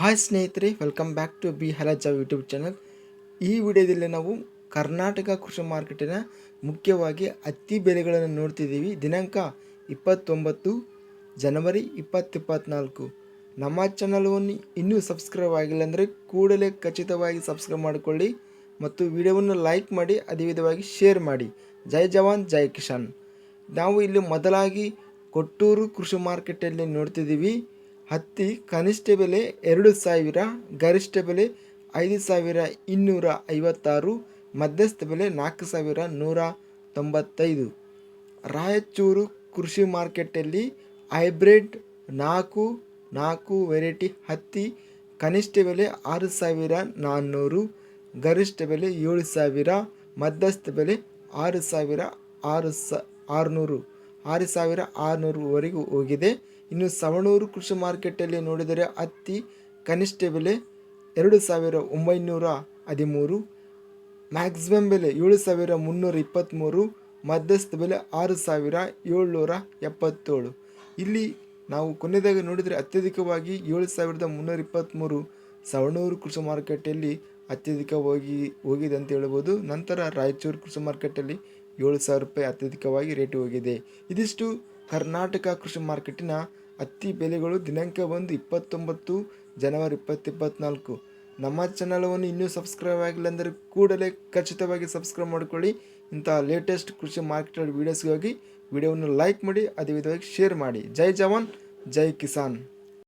Hi ಸ್ನೇಹಿತರೆ welcome back to B ಹಲಜಾ YouTube channel ಈ ವಿಡಿಯೋದಲ್ಲಿ ನಾವು ಕರ್ನಾಟಕ ಕೃಷಿ ಮಾರ್ಕೆಟಿನ ಮುಖ್ಯವಾಗಿ ಹತ್ತಿ ಬೆಲೆಗಳನ್ನು ನೋಡ್ತಿದ್ದೀವಿ. ದಿನಾಂಕ ಇಪ್ಪತ್ತೊಂಬತ್ತು ಜನವರಿ ಇಪ್ಪತ್ತಿಪ್ಪತ್ನಾಲ್ಕು. ನಮ್ಮ ಚಾನಲವನ್ನು ಇನ್ನೂ ಸಬ್ಸ್ಕ್ರೈಬ್ ಆಗಿಲ್ಲ ಅಂದರೆ ಕೂಡಲೇ ಖಚಿತವಾಗಿ ಸಬ್ಸ್ಕ್ರೈಬ್ ಮಾಡಿಕೊಳ್ಳಿ ಮತ್ತು ವಿಡಿಯೋವನ್ನು ಲೈಕ್ ಮಾಡಿ ಅದೇ ವಿಧವಾಗಿ ಶೇರ್ ಮಾಡಿ. ಜೈ ಜವಾನ್, ಜೈ ಕಿಶಾನ್ ನಾವು ಇಲ್ಲಿ ಮೊದಲಾಗಿ ಕೊಟ್ಟೂರು ಕೃಷಿ ಮಾರ್ಕೆಟಲ್ಲಿ ನೋಡ್ತಿದ್ದೀವಿ. ಹತ್ತಿ ಕನಿಷ್ಠ ಬೆಲೆ ಎರಡು ಸಾವಿರ ಗರಿಷ್ಠ ಬೆಲೆ ಐದು ಸಾವಿರ ಇನ್ನೂರ ಐವತ್ತಾರು, ಮಧ್ಯಸ್ಥ ಬೆಲೆ ನಾಲ್ಕು ಸಾವಿರ ನೂರ ತೊಂಬತ್ತೈದು. ರಾಯಚೂರು ಕೃಷಿ ಮಾರ್ಕೆಟಲ್ಲಿ ಹೈಬ್ರಿಡ್ ನಾಲ್ಕು ನಾಲ್ಕು ವೆರೈಟಿ ಹತ್ತಿ ಕನಿಷ್ಠ ಬೆಲೆ ಆರು ಸಾವಿರ ನಾನ್ನೂರು, ಗರಿಷ್ಠ ಬೆಲೆ ಏಳು ಸಾವಿರ, ಮಧ್ಯಸ್ಥ ಬೆಲೆ ಆರು ಸಾವಿರ ಆರು ಸ, ಆರುನೂರು. ಆರು ಸಾವಿರ ಆರುನೂರುವರೆಗೂ ಹೋಗಿದೆ. ಇನ್ನು ಸವಣೂರು ಕೃಷಿ ಮಾರ್ಕೆಟಲ್ಲಿ ನೋಡಿದರೆ ಹತ್ತಿ ಕನಿಷ್ಠ ಬೆಲೆ ಎರಡು ಸಾವಿರ ಒಂಬೈನೂರ ಹದಿಮೂರು, ಮ್ಯಾಕ್ಸಿಮಮ್ ಬೆಲೆ ಏಳು ಸಾವಿರ ಮುನ್ನೂರ ಇಪ್ಪತ್ತ್ಮೂರು ಮಧ್ಯಸ್ಥ ಬೆಲೆ ಆರು ಸಾವಿರ ಏಳ್ನೂರ ಎಪ್ಪತ್ತೇಳು. ಇಲ್ಲಿ ನಾವು ಕೊನೆಯದಾಗಿ ನೋಡಿದರೆ ಅತ್ಯಧಿಕವಾಗಿ ಏಳು ಸಾವಿರದ ಮುನ್ನೂರ ಇಪ್ಪತ್ತ್ಮೂರು ಸವಣೂರು ಕೃಷಿ ಮಾರುಕಟ್ಟೆಯಲ್ಲಿ ಅತ್ಯಧಿಕವಾಗಿ ಹೋಗಿದೆ ಅಂತ ಹೇಳ್ಬೋದು. ನಂತರ ರಾಯಚೂರು ಕೃಷಿ ಮಾರ್ಕೆಟಲ್ಲಿ ಏಳು ಸಾವಿರ ರೂಪಾಯಿ ಅತ್ಯಧಿಕವಾಗಿ ರೇಟ್ ಹೋಗಿದೆ. ಇದಿಷ್ಟು ಕರ್ನಾಟಕ ಕೃಷಿ ಮಾರ್ಕೆಟಿನ ಹತ್ತಿ ಬೆಲೆಗಳು ದಿನಾಂಕ ಒಂದು ಇಪ್ಪತ್ತೊಂಬತ್ತು ಜನವರಿ ಇಪ್ಪತ್ತಿಪ್ಪತ್ನಾಲ್ಕು. ನಮ್ಮ ಚಾನಲವನ್ನು ಇನ್ನೂ ಸಬ್ಸ್ಕ್ರೈಬ್ ಆಗಿಲ್ಲ ಅಂದರೆ ಕೂಡಲೇ ಖಚಿತವಾಗಿ ಸಬ್ಸ್ಕ್ರೈಬ್ ಮಾಡಿಕೊಳ್ಳಿ. ಇಂಥ ಲೇಟೆಸ್ಟ್ ಕೃಷಿ ಮಾರ್ಕೆಟ್ ವೀಡಿಯೋಸ್ಗಾಗಿ ವಿಡಿಯೋವನ್ನು ಲೈಕ್ ಮಾಡಿ, ಅದೇ ವಿಧವಾಗಿ ಶೇರ್ ಮಾಡಿ. ಜೈ ಜವಾನ್, ಜೈ ಕಿಸಾನ್.